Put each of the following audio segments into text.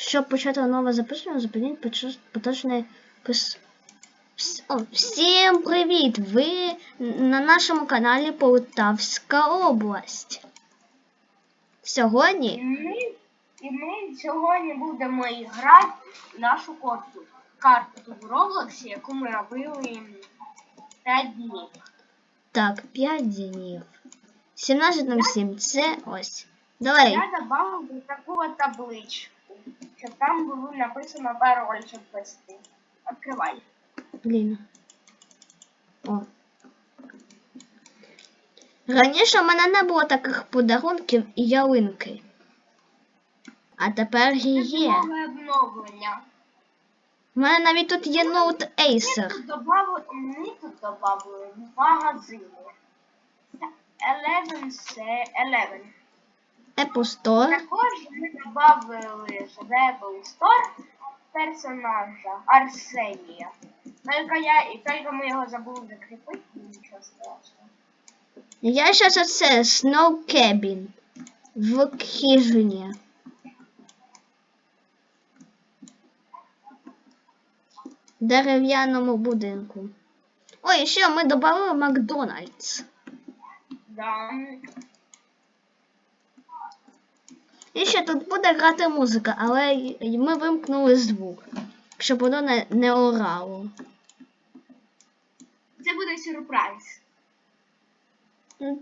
Щоб почати нове записування, зупиніть поточний пис... О, всім привіт! Ви на нашому каналі Полтавська область. Сьогодні І ми, і ми сьогодні будемо грати нашу карту. Карту в Роблоксі, яку ми робили 5 днів. так, 5 днів. 17 на 7. Це ось. Давай. Я додав таку от табличку, щоб там було написано пароль, щоб ввести. Відкривай. Блін. О. Раніше в мене не було таких подарунків і ялинки. А тепер Це є. нове обновлення. У мене навіть тут є ноут Acer. тут добавили, ми тут добавили магазини. 11 це 11. Apple Store. Також ми додали в Apple Store персонажа Арсенія. Только я і тільки ми його забули закріпити, нічого страшного. Я щас оце Snow Cabin в хижині. Дерев'яному будинку. Ой, ще ми додали Макдональдс. Да. І ще тут буде грати музика, але ми вимкнули звук, щоб воно не, не орало. Це буде сюрприз.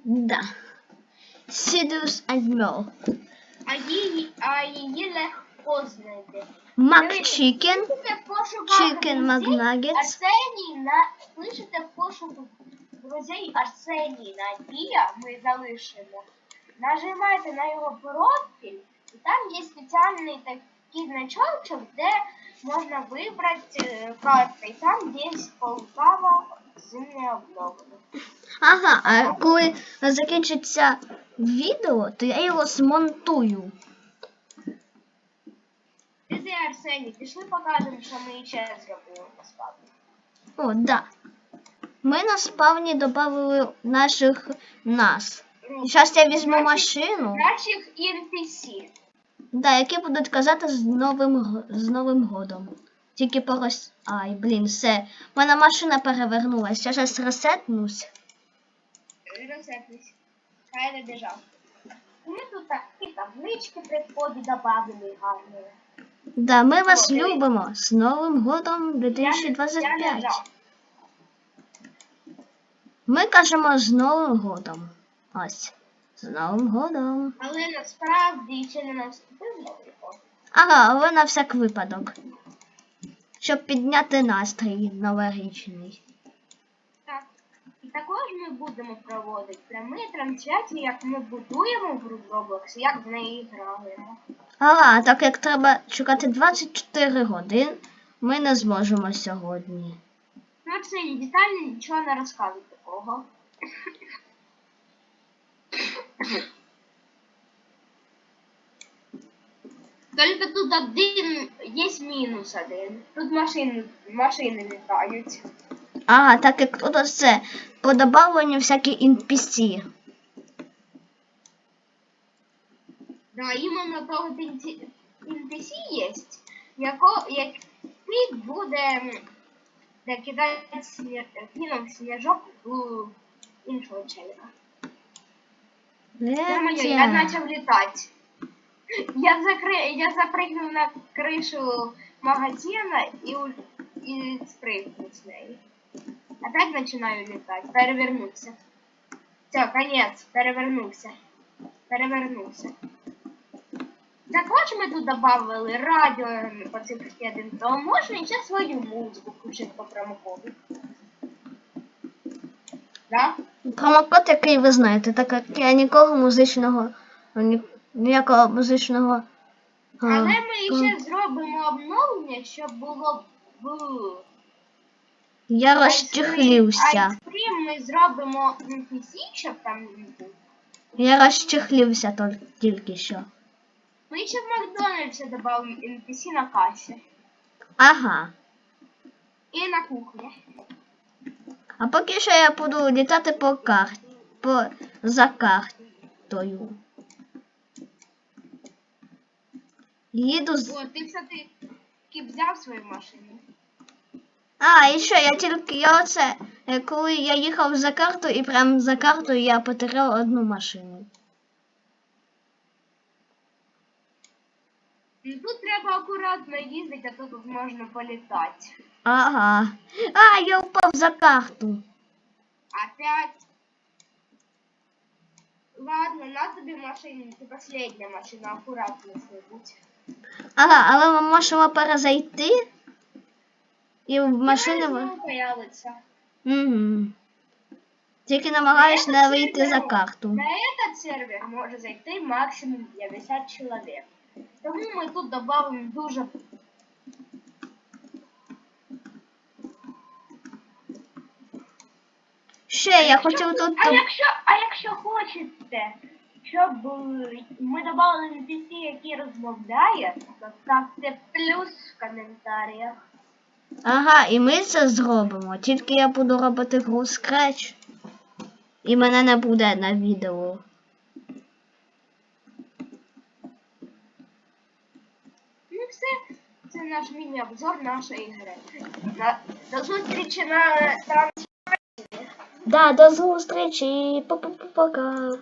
Да. Сідус Адміл. А її, а її легко знайти. Мак Чікен. Друзей Арсеній на в пошуку друзей Арсеній Надія. Ми залишимо. Нажимаєте на його профіль, і там є спеціальний такий значочок, де можна вибрати е, карти. І там є Полтава зимне обновлення. Ага, а коли закінчиться відео, то я його змонтую. Друзі Арсеній, пішли покажемо, що ми ще зробили насправді. О, да. Ми на спавні додали наших нас. Зараз я візьму машину, Наших NPC. да, які будуть казати з новим з Новим годом. Тільки порос. Ай, блін, все. Мене машина перевернулася. Я зараз ресетнусь. Розсеплюсь. Хай не біжав. Ми тут такі таблички при вході добавили гарні. Да, ми вас любимо. З Новим годом Я не 2025. Ми кажемо з Новим годом. Ось. З Новим годом. Але насправді ще не наступив новий год. Ага, але на всяк випадок. Щоб підняти настрій новорічний. Так. І також ми будемо проводити прямі трансляції, як ми будуємо в Roblox, як в неї граємо. Ага, так як треба чекати 24 годин, ми не зможемо сьогодні. Ну, Арсеній, детально нічого не розказуй такого. Тільки тут один є мінус один. Тут машини, машини літають. Ага, так як тут це по добавленню всякі NPC. Да, іменно того NPC є, яко, який буде де кидати сні, сніжок в іншого челика. Нормально, я почав літати. Я, закри... я запрыгнув на кришу магазина і, у... і спрыгнув з неї. Опять починаю літати. Перевернувся. Все, конець, перевернувся. Перевернувся. Також ми тут додали радіо по цифрі 1, то можна ще свою музику включити по промокоду. Промокод, який ви знаєте, так як я нікого музичного, ніякого музичного. Але ми ще зробимо обновлення, щоб було в Я розчехлився. Айскрім ми зробимо NPC, щоб там був. Я розчехлився тільки що. Ми ще в Макдональдсі додамо NPC на касі Ага. і на кухні. А поки що я буду літати по карті. По за картою. Їду з. О, ти все-таки взяв свою машину. А, і що, я тільки я оце. е, Коли я їхав за карту і прям за картою я потеряв одну машину. Ну, Тут треба акуратно їздити, а то тут можна політати. Ага. А, я впав за карту. Опять. Ладно, на тобі машину, це последня машина, акуратно будь. Ага, але ми можемо перезайти. І в появиться. Угу. Тільки намагаюсь не вийти за карту. На этот сервер може зайти максимум 50 чоловік. Тому ми тут додамо дуже Ще я хотів тут. А якщо, а якщо хочете, щоб е, ми додали NPC, який розмовляє, то ставте плюс в коментарях. Ага, і ми це зробимо. Тільки я буду робити гру Scratch. І мене не буде на відео. Наш мини-обзор нашей игры. До зустрічі на трансляції. Да, до зустрічі. Па-па-па-пока.